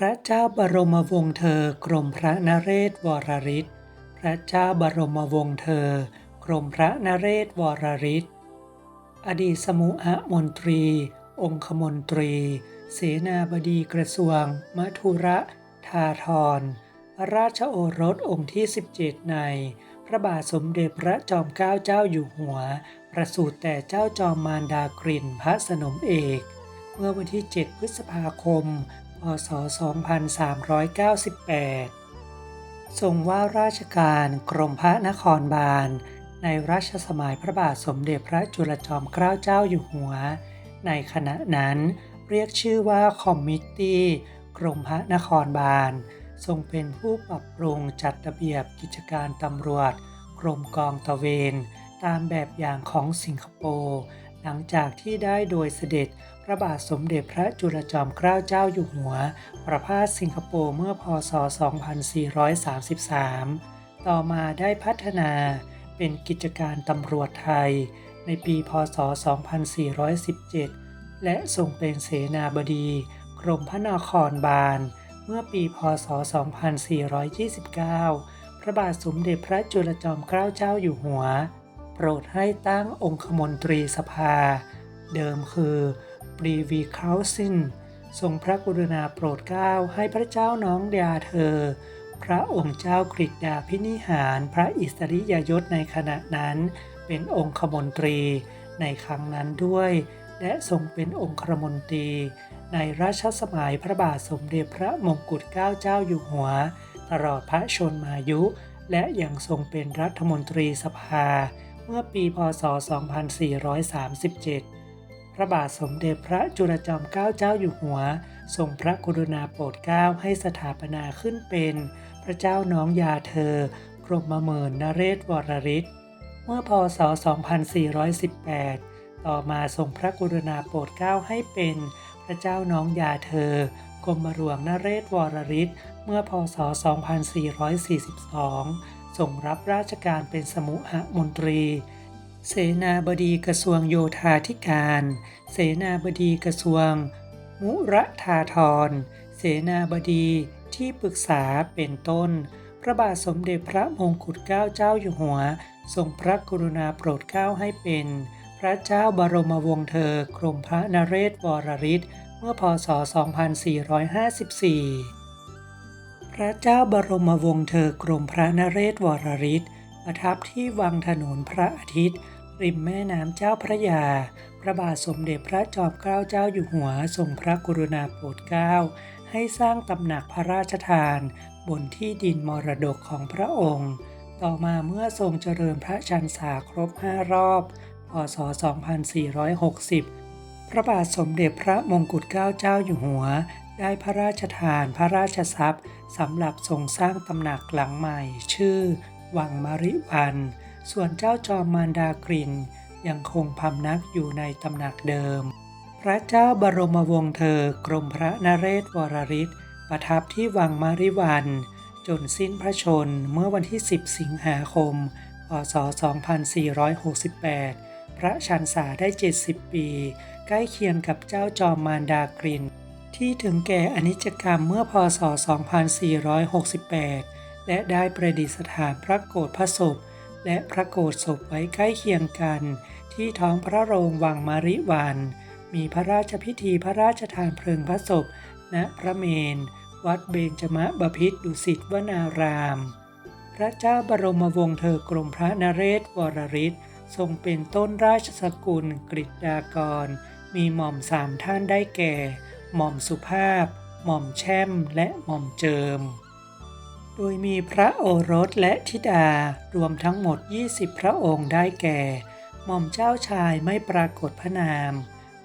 พระเจ้าบรมวงศ์เธอกรมพระนเรศวรริศพระเจ้าบรมวงศ์เธอกรมพระนเรศวรริศอดีตสมุหมนตรี องคมนตรี เสนาบดีกระทรวงมัทุระทาทรพระราชโอรสองค์ที่ 17 ใน พระบาทสมเด็จพระจอมเกล้าเจ้าอยู่หัว ประสูติแต่เจ้าจอมมารดากลิ่นพระสนมเอก เมื่อวันที่ 7 พฤษภาคม ศ 2398 ทรงว่าราชการกรมพระนครบาล ในรัชสมัยพระบาทสมเด็จพระจุลจอมเกล้าเจ้าอยู่หัว ในขณะนั้นเรียกชื่อว่าคอมมิตตี้กรมพระนครบาล ทรงเป็นผู้ปรับปรุงจัดระเบียบกิจการตำรวจ กรมกองตระเวน ตามแบบอย่างของสิงคโปร์ หลังจากที่ได้โดยเสด็จพระบาทสมเด็จพระจุลจอมเกล้าเจ้าอยู่หัว ประพาสสิงคโปร์เมื่อพศ 2433 ต่อมาได้พัฒนาเป็นกิจการตำรวจไทย ในปีพศ 2417 และทรงเป็นเสนาบดีกรมพระนครบาล เมื่อปีพศ 2429 พระบาทสมเด็จพระจุลจอมเกล้าเจ้าอยู่หัว โปรดให้ตั้งองคมนตรีสภา เดิมคือปรีวีคาสินทรงพระกรุณาโปรดเกล้าให้พระเจ้าน้องดาเธอ พระองค์เจ้ากฤษดาพินิหารพระอิสริยยศในขณะนั้นเป็นองคมนตรีในครั้งนั้นด้วย และทรงเป็นองคมนตรี ในรัชสมัยพระบาทสมเด็จพระมงกุฎเกล้าเจ้าอยู่หัว ตลอดพระชนมายุ และยังทรงเป็นรัฐมนตรีสภา เมื่อปีพศ 2437 พระบาทสมเด็จพระจุลจอมเกล้าเจ้าอยู่หัว ทรงพระกรุณาโปรดเกล้าให้สถาปนาขึ้นเป็น พระเจ้าน้องยาเธอกรมเมินนเรศวรริศเมื่อพศ 2418 ต่อมาทรงพระกรุณาโปรดเกล้าให้เป็นพระเจ้าน้องยาเธอกรมหลวงนเรศวรริศเมื่อพศ 2442 ทรงรับราชการเป็นสมุหมนตรี เสนาบดีกระทรวงโยธาธิการ เสนาบดีกระทรวง มุระธาธร เสนาบดีที่ปรึกษาเป็นต้น พระบาทสมเด็จพระมงกุฎเกล้าเจ้าอยู่หัว ทรงพระกรุณาโปรดเกล้าให้เป็น พระเจ้าบรมวงศ์เธอกรมพระนเรศวรริศเมื่อพศ 2454 พระเจ้าบรมวงศ์เธอกรมพระนเรศวรริศประทับที่วังถนนพระอาทิตย์ ริมแม่น้ำเจ้าพระยา พระบาทสมเด็จพระจอมเกล้าเจ้าอยู่หัวทรงพระกรุณาโปรดเกล้า ให้สร้างตำหนักพระราชทาน บนที่ดินมรดกของพระองค์ ต่อมาเมื่อทรงเจริญพระชันษาครบ5รอบ พศ 2460 พระบาทสมเด็จพระมงกุฎเกล้าเจ้าอยู่หัว ได้พระราชทานพระราชทรัพย์สำหรับทรงสร้างตำหนักหลังใหม่ ชื่อ วังมริวัน ส่วนเจ้าจอมมารดากลิ่นยังคงพำนักอยู่ในตำหนักเดิม พระเจ้าบรมวงศ์เธอกรมพระนเรศวรริศประทับที่วังมริวัน จนสิ้นพระชนเมื่อวันที่ 10 สิงหาคม พศ 2468 พระชันษาได้ 70 ปี ใกล้เคียงกับเจ้าจอมมารดากลิ่น ที่ถึงแก่อนิจกรรมเมื่อพศ 2468 และได้ประดิษฐานพระโกรธพระศพ และพระโกรธศพไว้ใกล้เคียงกัน ที่ท้องพระโรงวังมาริวัน มีพระราชพิธีพระราชทานเพลิงพระศพ ณพระเมน วัดเบญจมบพิตรดุสิตวนาราม พระเจ้าบรมวงศ์เธอกรมพระนเรศวรริศทรงเป็นต้นราชสกุลกฤษดากร มีหม่อมสามท่านได้แก่ หม่อมสุภาพ หม่อมแช่มและหม่อมเจิม โดยมีพระโอรสและธิดารวมทั้งหมด 20 พระองค์ได้แก่ หม่อมเจ้าชายไม่ปรากฏพระนาม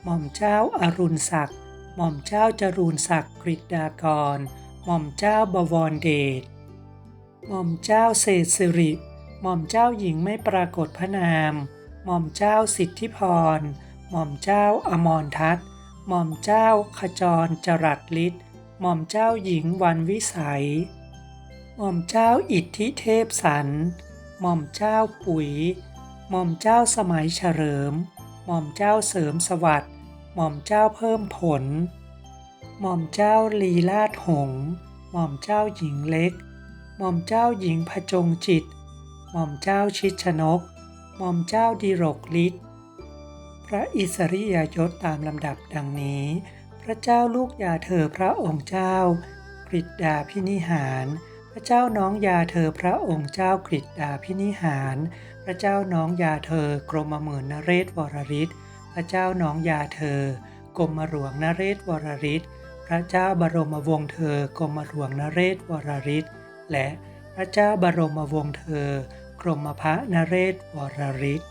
หม่อมเจ้าอารุณศักดิ์ หม่อมเจ้าจรูนศักดิ์กฤษดากร หม่อมเจ้าบวรเดช หม่อมเจ้าเศรษฐสิริ หม่อมเจ้าหญิงไม่ปรากฏพระนาม หม่อมเจ้าสิทธิพร หม่อมเจ้าอมรทัต หม่อมเจ้าขจรจรัสฤทธิ์หม่อมเจ้าหญิงวันวิสัย หม่อมเจ้าอิทธิเทพสันหม่อมเจ้าปุ๋ย หม่อมเจ้าสมัยเฉลิม หม่อมเจ้าเสริมสวัสดิ์หม่อมเจ้าเพิ่มผล หม่อมเจ้าลีลาดหง หม่อมเจ้าหญิงเล็ก หม่อมเจ้าหญิงพจงจิต หม่อมเจ้าชิดชนก หม่อมเจ้าดิรกฤทธิ์ ระอิสริยยศตามลำดับดังนี้ พระเจ้าลูกยาเธอพระองค์เจ้ากฤษดดาพินิหาร พระเจ้าน้องยาเธอพระองค์เจ้ากฤษดาพินิหาร พระเจ้าน้องยาเธอกรมหมื่นนเรศวรริศพระเจ้าน้องยาเธอกรมหลวงนเรศวรริศพระเจ้าบรมวงศ์เธอกรมหลวงนเรศวรริศและพระเจ้าบรมวงศ์เธอกรมพระนเรศวรริศ